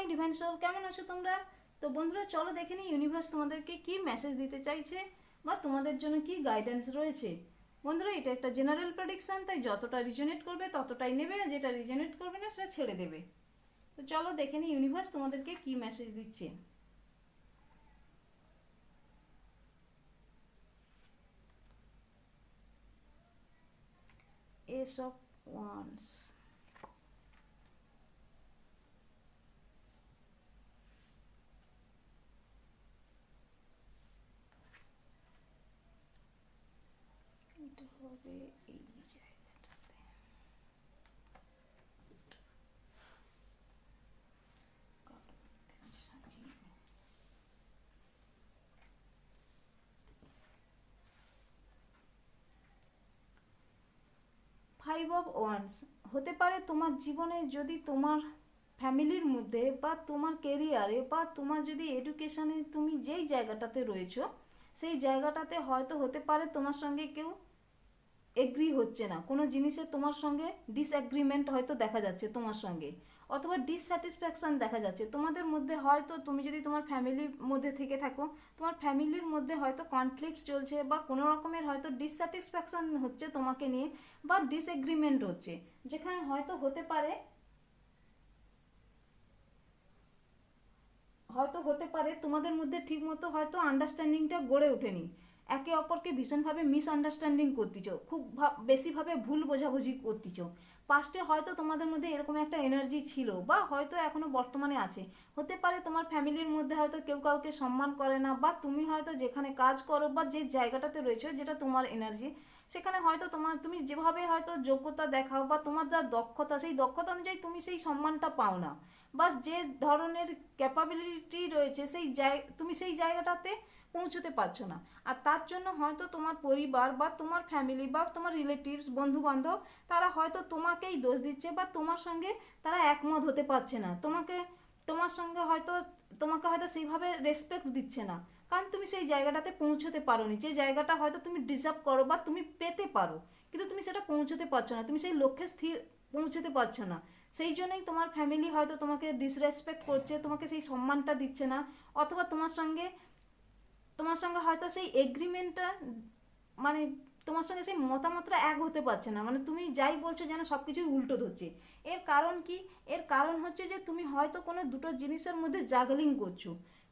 মাই divine soul কেমন আছো তোমরা? তো বন্ধুরা, চলো দেখে নিই ইউনিভার্স তোমাদেরকে কি মেসেজ দিতে চাইছে বা তোমাদের জন্য কি গাইডেন্স রয়েছে। বন্ধুরা, এটা একটা জেনারেল প্রেডিকশন তাই যতটা রিজনেট করবে, ততটাই নেবে, আর যেটা রিজনেট করবে না, সেটা ছেড়ে দেবে। তো চলো দেখে নিই ইউনিভার্স তোমাদেরকে কি মেসেজ দিচ্ছে। এস অফ ওয়ান্স এটা হবে, এই জায়গাটাতে ফাইভ অফ ওয়ান্স হতে পারে তোমার জীবনে যদি তোমার ফ্যামিলির মধ্যে বা তোমার কেরিয়ারে বা তোমার যদি এডুকেশনে তুমি যেই জায়গাটাতে রয়েছো, সেই জায়গাটাতে হয়তো হতে পারে তোমার সঙ্গে কেউ এগ্রি হচ্ছে না। কোনো জিনিসে তোমার সঙ্গে ডিসঅ্যাগ্রিমেন্ট হয়তো দেখা যাচ্ছে তোমার সঙ্গে, অথবা ডিসস্যাটিসফ্যাকশন দেখা যাচ্ছে। তোমাদের মধ্যে হয়তো তুমি যদি তোমার ফ্যামিলির মধ্যে থেকে থাকো, তোমার ফ্যামিলির মধ্যে হয়তো কনফ্লিক্ট চলছে বা কোনো রকমের হয়তো ডিসস্যাটিসফ্যাকশন হচ্ছে তোমাকে নিয়ে বা ডিসএগ্রিমেন্ট হচ্ছে। যেখানে হয়তো হতে পারে, হয়তো হতে পারে তোমাদের মধ্যে ঠিকমতো হয়তো আন্ডারস্ট্যান্ডিংটা গড়ে ওঠেনি। একে অপরকে ভীষণভাবে মিসআন্ডারস্ট্যান্ডিং করতেছ। খুব বেশিভাবে ভুল বোঝাবুঝি করতেছ। পাস্টে হয়তো তোমাদের মধ্যে এরকম একটা এনার্জি ছিল বা হয়তো এখনও বর্তমানে আছে। হতে পারে তোমার ফ্যামিলির মধ্যে হয়তো কেউ কাউকে সম্মান করে না বা তুমি হয়তো যেখানে কাজ করো বা যে জায়গাটাতে রয়েছে যেটা তোমার এনার্জি সেখানে হয়তো তোমার, তুমি যেভাবে হয়তো যোগ্যতা দেখাও বা তোমার যা দক্ষতা, সেই দক্ষতা অনুযায়ী তুমি সেই সম্মানটা পাও না। বা যে ধরনের ক্যাপাবিলিটি রয়েছে সেই জায়, তুমি সেই জায়গাটাতে পৌঁছতে পারছ না। আর তার জন্য হয়তো তোমার পরিবার বা তোমার ফ্যামিলি বা তোমার রিলেটিভস বন্ধু বান্ধব তারা হয়তো তোমাকেই দোষ দিচ্ছে বা তোমার সঙ্গে তারা একমত হতে পারছে না। তোমাকে, তোমার সঙ্গে হয়তো, তোমাকে হয়তো সেইভাবে রেসপেক্ট দিচ্ছে না। কারণ তুমি সেই জায়গাটাতে পৌঁছতে পারো নি যে জায়গাটা হয়তো তুমি ডিজার্ভ করো বা তুমি পেতে পারো, কিন্তু তুমি সেটা পৌঁছতে পারছ না। তুমি সেই লক্ষ্যে স্থির পৌঁছতে পারছ না। সেই জন্যই তোমার ফ্যামিলি হয়তো তোমাকে ডিসরেসপেক্ট করছে, তোমাকে সেই সম্মানটা দিচ্ছে না। অথবা তোমার সঙ্গে তোমার সঙ্গে হয়তো সেই এগ্রিমেন্টটা মানে তোমার সঙ্গে সেই মতামতটা এক হতে পারছে না। মানে তুমি যাই বলছো যেন সব কিছুই উল্টো ধরছে। এর কারণ কি? এর কারণ হচ্ছে যে তুমি হয়তো কোনো দুটো জিনিসের মধ্যে জাগলিং করছ।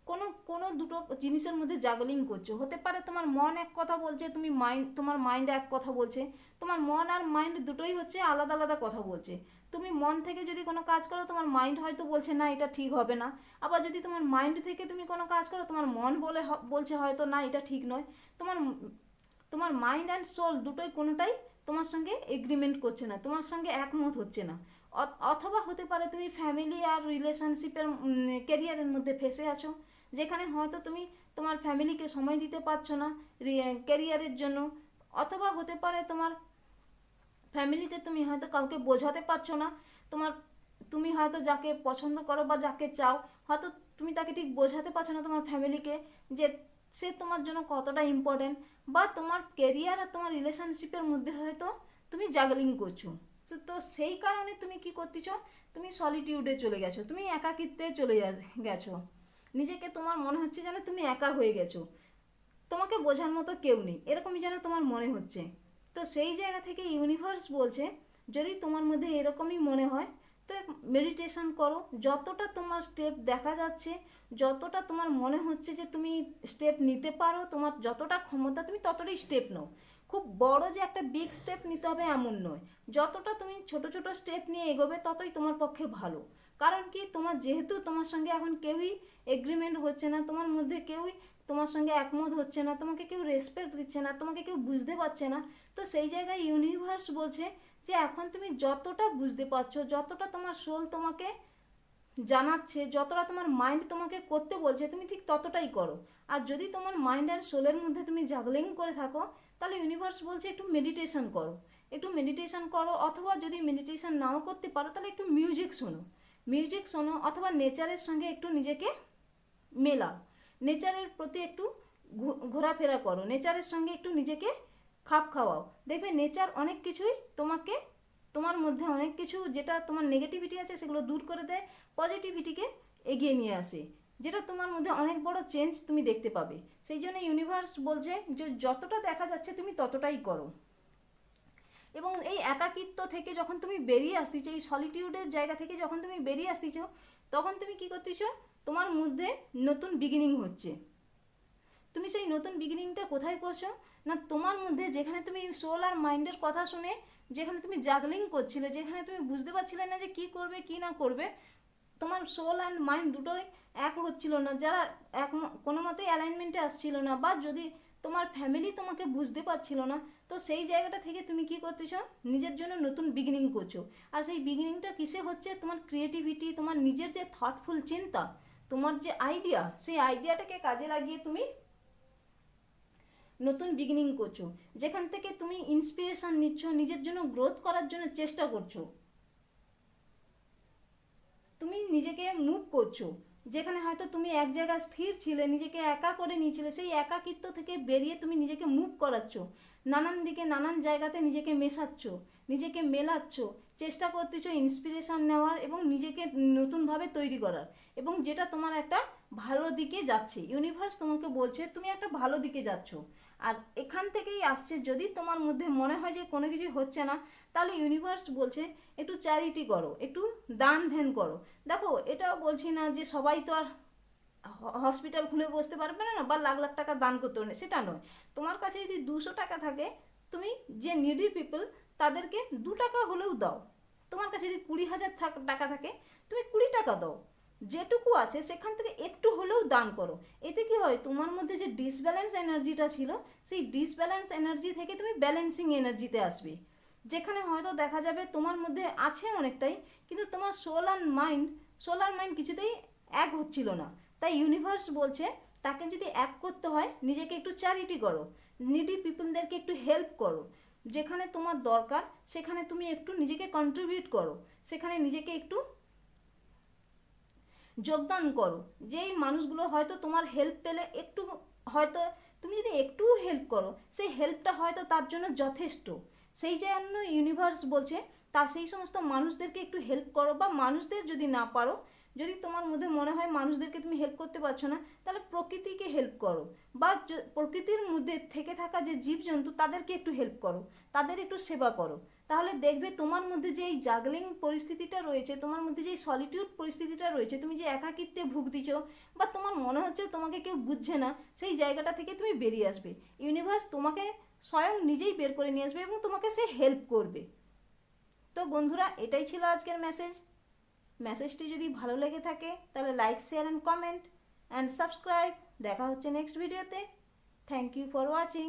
কোনো কোনো দুটো জিনিসের মধ্যে জাগলিং করছ। হতে পারে তোমার মন এক কথা বলছে, তুমি মাইন্ড তোমার মাইন্ড এক কথা বলছে। তোমার মন আর মাইন্ড দুটোই হচ্ছে আলাদা আলাদা কথা বলছে। তুমি মন থেকে যদি কোনো কাজ করো, তোমার মাইন্ড হয়তো বলছে, না, এটা ঠিক হবে না। আবার যদি তোমার মাইন্ড থেকে তুমি কোনো কাজ করো, তোমার মন বলে বলছে হয়তো, না, এটা ঠিক নয়। তোমার তোমার মাইন্ড অ্যান্ড সোল দুটোই কোনোটাই তোমার সঙ্গে এগ্রিমেন্ট করছে না, তোমার সঙ্গে একমত হচ্ছে না। অথবা হতে পারে তুমি ফ্যামিলি আর রিলেশনশিপের ক্যারিয়ারের মধ্যে ফেসে আছো, যেখানে হয়তো তুমি তোমার ফ্যামিলিকে সময় দিতে পারছ না ক্যারিয়ারের জন্য। অথবা হতে পারে তোমার ফ্যামিলিতে তুমি হয়তো কাউকে বোঝাতে পারছ না। তোমার, তুমি হয়তো যাকে পছন্দ করো বা যাকে চাও, হয়তো তুমি তাকে ঠিক বোঝাতে পারছ না তোমার ফ্যামিলিকে যে সে তোমার জন্য কতটা ইম্পর্টেন্ট বা তোমার কেরিয়ার আর তোমার রিলেশনশিপের মধ্যে হয়তো তুমি জাগলিং করছ। তো- সেই কারণে তুমি কি করতেছো? তুমি সলিটিউডে চলে গেছো, তুমি একাকিত্বে চলে গেছো। নিজেকে তোমার মনে হচ্ছে যেন তুমি একা হয়ে গেছো। তোমাকে বোঝার মতো কেউ নেই, এরকমই যেন তোমার মনে হচ্ছে। তো সেই জায়গা থেকে ইউনিভার্স বলছে, যদি তোমার মধ্যে এরকমই মনে হয়, তো মেডিটেশন করো। যতটা তোমার স্টেপ দেখা যাচ্ছে, যতটা তোমার মনে হচ্ছে যে তুমি স্টেপ নিতে পারো, তোমার যতটা ক্ষমতা তুমি ততটাই স্টেপ নাও। খুব বড় যে একটা বিগ স্টেপ নিতে হবে এমন নয়। যতটা তুমি ছোট ছোট স্টেপ নিয়ে এগোবে, ততই তোমার পক্ষে ভালো। কারণ কি তোমার যেহেতু তোমার সঙ্গে এখন কেউই এগ্রিমেন্ট হচ্ছে না, তোমার মধ্যে কেউই তোমার সঙ্গে একমত হচ্ছে না, তোমাকে কেউ রেসপেক্ট দিচ্ছে না, তোমাকে কেউ বুঝতে পারছে না, তো সেই জায়গায় ইউনিভার্স বলছে যে এখন তুমি যতটা বুঝতে পারছ, যতটা তোমার সোল তোমাকে জানাচ্ছে, যতটা তোমার মাইন্ড তোমাকে করতে বলছে, তুমি ঠিক ততটাই করো। আর যদি তোমার মাইন্ড আর সোলের মধ্যে তুমি জাগলিং করে থাকো, তাহলে ইউনিভার্স বলছে একটু মেডিটেশন করো। একটু মেডিটেশন করো, অথবা যদি মেডিটেশন নাও করতে পারো, তাহলে একটু মিউজিক শোনো। মিউজিক শোনো অথবা নেচারের সঙ্গে একটু নিজেকে মেলাও। নেচারের প্রতি একটু ঘোরাফেরা করো। নেচারের সঙ্গে একটু নিজেকে খাপ খাওয়াও। দেখবে নেচার অনেক কিছুই তোমাকে, তোমার মধ্যে অনেক কিছু যেটা তোমার নেগেটিভিটি আছে সেগুলো দূর করে দেয় পজিটিভিটিকে এগিয়ে নিয়ে আসে। যেটা তোমার মধ্যে অনেক বড় চেঞ্জ তুমি দেখতে পাবে। সেই জন্য ইউনিভার্স বলছে যে যতটা দেখা যাচ্ছে তুমি ততটাই করো। এবং এই একাকিত্ব থেকে যখন তুমি বেরিয়ে আসতেছ, এই সলিটিউডের জায়গা থেকে যখন তুমি বেরিয়ে আসতেছ, তখন তুমি কি করতেছ? তোমার মধ্যে নতুন বিগিনিং হচ্ছে। তুমি সেই নতুন বিগিনিংটা কোথায় করছ? না, তোমার মধ্যে যেখানে তুমি সোল আর মাইন্ডের কথা শুনে, যেখানে তুমি জাগলিং করছিলে, যেখানে তুমি বুঝতে পারছিলে না যে কি করবে, কি না করবে, তোমার সোল অ্যান্ড মাইন্ড দুটোই এক হচ্ছিল না, যারা এক কোনো মতেই অ্যালাইনমেন্টে আসছিল না বা যদি তোমার ফ্যামিলি তোমাকে বুঝতে পারছিল না, তো সেই জায়গাটা থেকে তুমি কি করতেছো? নিজের জন্য নতুন বিগিনিং করছ। আর সেই বিগিনিংটা কিসে হচ্ছে? তোমার ক্রিয়েটিভিটি তোমার নিজের যে থটফুল চিন্তা, তোমার যে আইডিয়া সেই আইডিয়াটাকে কাজে লাগিয়ে তুমি নতুন বিগিনিং করছ। যেখান থেকে তুমি ইন্সপিরেশন নিচ্ছ, নিজের জন্য গ্রোথ করার জন্য চেষ্টা করছ। তুমি নিজেকে মুভ করছ। যেখানে হয়তো তুমি এক জায়গায় স্থির ছিলে, নিজেকে একা করে নিয়েছিলে, সেই একাকিত্ব থেকে বেরিয়ে তুমি নিজেকে মুভ করাচ্ছ। নানান দিকে নানান জায়গাতে নিজেকে মেশাচ্ছ, নিজেকে মেলাচ্ছ, চেষ্টা করতেছ ইন্সপিরেশান নেওয়ার এবং নিজেকে নতুনভাবে তৈরি করার। এবং যেটা তোমার একটা ভালো দিকে যাচ্ছে। ইউনিভার্স তোমাকে বলছে, তুমি একটা ভালো দিকে যাচ্ছ। আর এখান থেকেই আসছে, যদি তোমার মধ্যে মনে হয় যে কোনো কিছু হচ্ছে না, তাহলে ইউনিভার্স বলছে, একটু চ্যারিটি করো, একটু দান ধ্যান করো। দেখো, এটাও বলছি না যে সবাই তো আর হসপিটাল খুলে বসতে পারবে না বা লাখ লাখ টাকা দান করতে পারবে সেটা নয়। তোমার কাছে যদি দুশো টাকা থাকে, তুমি যে নিডি পিপল তাদেরকে দু টাকা হলেও দাও। তোমার কাছে যদি কুড়ি হাজার টাকা থাকে, তুমি কুড়ি টাকা দাও। যেটুকু আছে সেখান থেকে একটু হলেও দান করো। এতে কি হয়? তোমার মধ্যে যে ডিসব্যালেন্স এনার্জিটা ছিল, সেই ডিসব্যালেন্স এনার্জি থেকে তুমি ব্যালেন্সিং এনার্জিতে আসবে। যেখানে হয়তো দেখা যাবে তোমার মধ্যে আছে অনেকটাই, কিন্তু তোমার সোল অ্যান্ড মাইন্ড সোল আর মাইন্ড কিছুতেই এক হচ্ছিল না। তাই ইউনিভার্স বলছে, তাকে যদি এক করতে হয়, নিজেকে একটু চ্যারিটি করো। নিডি পিপলদেরকে একটু হেল্প করো। যেখানে তোমার দরকার, সেখানে তুমি একটু নিজেকে কন্ট্রিবিউট করো। সেখানে নিজেকে একটু যোগদান করো। যেই মানুষগুলো হয়তো তোমার হেল্প পেলে একটু হয়তো তুমি যদি একটুও হেল্প করো, সেই হেল্পটা হয়তো তার জন্য যথেষ্ট। সেই জন্য ইউনিভার্স বলছে, তা সেই সমস্ত মানুষদেরকে একটু হেল্প করো বা মানুষদের যদি না পারো, যদি তোমার মধ্যে মনে হয় মানুষদেরকে তুমি হেল্প করতে পারছ না, তাহলে প্রকৃতিকে হেল্প করো বা প্রকৃতির মধ্যে থেকে থাকা যে জীবজন্তু, তাদেরকে একটু হেল্প করো। তাদের একটু সেবা করো। তাহলে দেখবে তোমার মধ্যে যে এই জাগলিং পরিস্থিতিটা রয়েছে, তোমার মধ্যে যে সলিটিউড পরিস্থিতিটা রয়েছে, তুমি যে একাকিত্বে ভুগতিছ বা তোমার মনে হচ্ছে তোমাকে কেউ বুঝছে না, সেই জায়গাটা থেকে তুমি বেরিয়ে আসবে। ইউনিভার্স তোমাকে স্বয়ং নিজেই বের করে নিয়ে আসবে এবং তোমাকে সে হেল্প করবে। তো বন্ধুরা, এটাই ছিল আজকের মেসেজ মেসেজটি যদি ভালো লেগে থাকে, তাহলে like share and comment and subscribe দেখা হচ্ছে নেক্সট ভিডিওতে থ্যাংক ইউ ফর ওয়াচিং